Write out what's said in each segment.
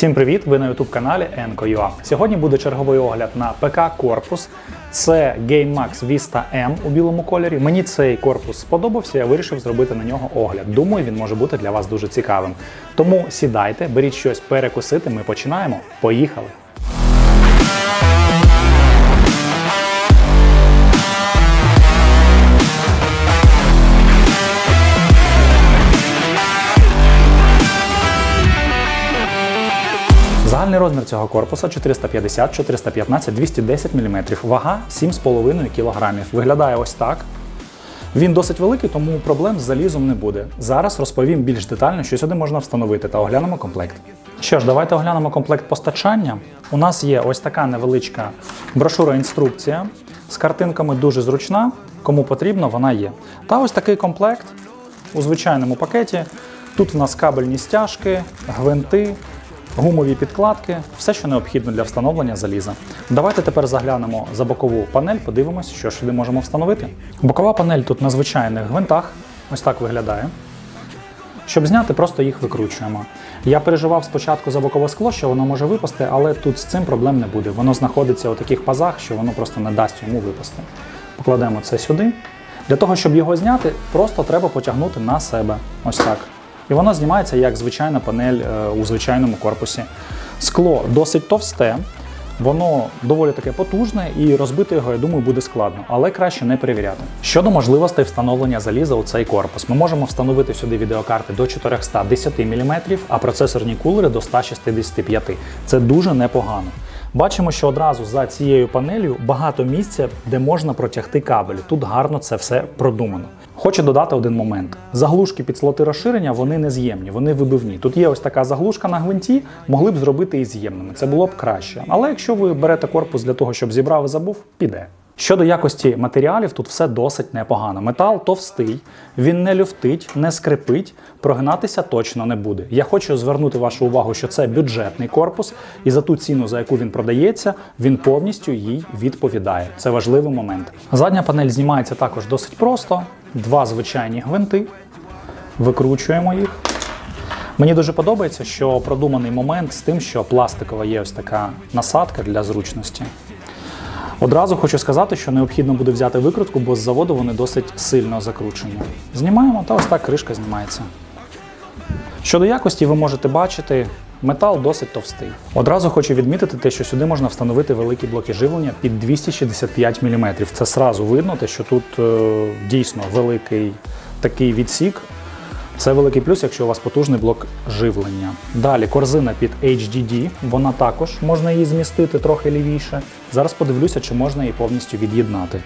Всім привіт! Ви на youtube каналі Enco.ua. Сьогодні буде черговий огляд на ПК корпус. Це GameMax Vista M у білому кольорі. Мені цей корпус сподобався, я вирішив зробити на нього огляд. Думаю, він може бути для вас дуже цікавим. Тому сідайте, беріть щось перекусити. Ми починаємо. Поїхали! Загальний розмір цього корпуса 450, 415, 210 мм. Вага 7,5 кг. Виглядає ось так. Він досить великий, тому проблем з залізом не буде. Зараз розповім більш детально, що сюди можна встановити, та оглянемо комплект. Що ж, давайте оглянемо комплект постачання. У нас є ось така невеличка брошура-інструкція з картинками дуже зручна. Кому потрібно, вона є. Та ось такий комплект у звичайному пакеті. Тут в нас кабельні стяжки, гвинти, гумові підкладки, все, що необхідно для встановлення заліза. Давайте тепер заглянемо за бокову панель, подивимось, що сюди можемо встановити. Бокова панель тут на звичайних гвинтах, ось так виглядає. Щоб зняти, просто їх викручуємо. Я переживав спочатку за бокове скло, що воно може випасти, але тут з цим проблем не буде. Воно знаходиться у таких пазах, що воно просто не дасть йому випасти. Покладемо це сюди. Для того, щоб його зняти, просто треба потягнути на себе. Ось так. І воно знімається як звичайна панель е, у звичайному корпусі. Скло досить товсте, воно доволі таке потужне і розбити його, я думаю, буде складно, але краще не перевіряти. Щодо можливостей встановлення заліза у цей корпус, ми можемо встановити сюди відеокарти до 410 мм, а процесорні кулери до 165 Це дуже непогано. Бачимо, що одразу за цією панелью багато місця, де можна протягти кабелі. Тут гарно це все продумано. Хочу додати один момент: заглушки під слоти розширення вони не з'ємні, вони вибивні. Тут є ось така заглушка на гвинті, могли б зробити і з'ємними. Це було б краще. Але якщо ви берете корпус для того, щоб зібрав і забув, піде. Щодо якості матеріалів, тут все досить непогано. Метал товстий, він не люфтить, не скрипить, прогинатися точно не буде. Я хочу звернути вашу увагу, що це бюджетний корпус, і за ту ціну, за яку він продається, він повністю їй відповідає. Це важливий момент. Задня панель знімається також досить просто. Два звичайні гвинти. Викручуємо їх. Мені дуже подобається, що продуманий момент з тим, що пластикова є ось така насадка для зручності. Одразу хочу сказати, що необхідно буде взяти викрутку, бо з заводу вони досить сильно закручені. Знімаємо та ось так кришка знімається. Щодо якості, ви можете бачити, метал досить товстий. Одразу хочу відмітити те, що сюди можна встановити великі блоки живлення під 265 мм. Це сразу видно, те, що тут е, дійсно великий такий відсік. Це великий плюс, якщо у вас потужний блок живлення. Далі корзина під HDD, вона також можна її змістити трохи лівіше. Зараз подивлюся, чи можна її повністю від'єднати.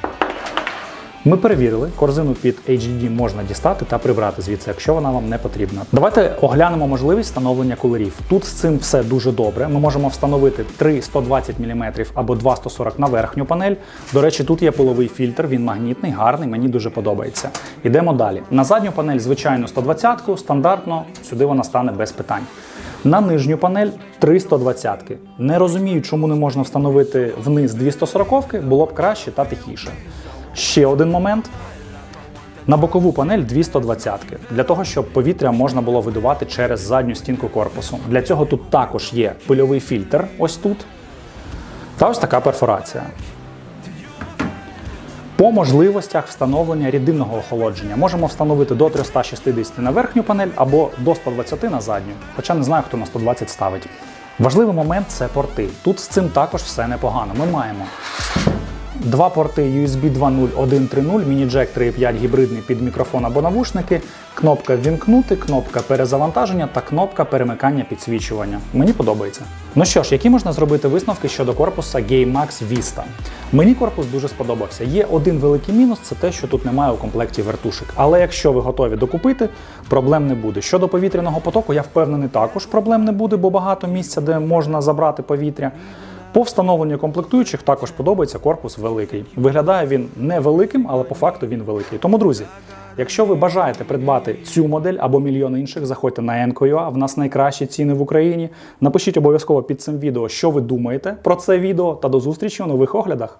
Ми перевірили, корзину під HDD можна дістати та прибрати звідси, якщо вона вам не потрібна. Давайте оглянемо можливість встановлення кулерів. Тут з цим все дуже добре. Ми можемо встановити 3 120 мм або 2 140 на верхню панель. До речі, тут є пиловий фільтр, він магнітний, гарний, мені дуже подобається. Йдемо далі. На задню панель, звичайно, 120-ку, стандартно, сюди вона стане без питань. На нижню панель 3 120-ки. Не розумію, чому не можна встановити вниз 2 140-ки, було б краще та тихіше. Ще один момент. На бокову панель 220-ки, для того, щоб повітря можна було видувати через задню стінку корпусу. Для цього тут також є пильовий фільтр, ось тут. Та ось така перфорація. По можливостях встановлення рідинного охолодження можемо встановити до 360 на верхню панель або до 120 на задню, хоча не знаю, хто на 120 ставить. Важливий момент це порти. Тут з цим також все непогано. Ми маємо Два порти USB 2.0, 1.3.0, міні-джек 3.5 гібридний під мікрофон або навушники, кнопка вімкнути, кнопка перезавантаження та кнопка перемикання підсвічування. Мені подобається. Ну що ж, які можна зробити висновки щодо корпуса GameMax Vista? Мені корпус дуже сподобався. Є один великий мінус це те, що тут немає у комплекті вертушек. Але якщо ви готові докупити, проблем не буде. Щодо повітряного потоку, я впевнений, також проблем не буде, бо багато місця, де можна забрати повітря. По встановленню комплектуючих також подобається корпус великий. Виглядає він невеликим, але по факту він великий. Тому, друзі, якщо ви бажаєте придбати цю модель або мільйон інших, заходьте на Enco.ua, в нас найкращі ціни в Україні. Напишіть обов'язково під цим відео, що ви думаєте про це відео, та до зустрічі у нових оглядах.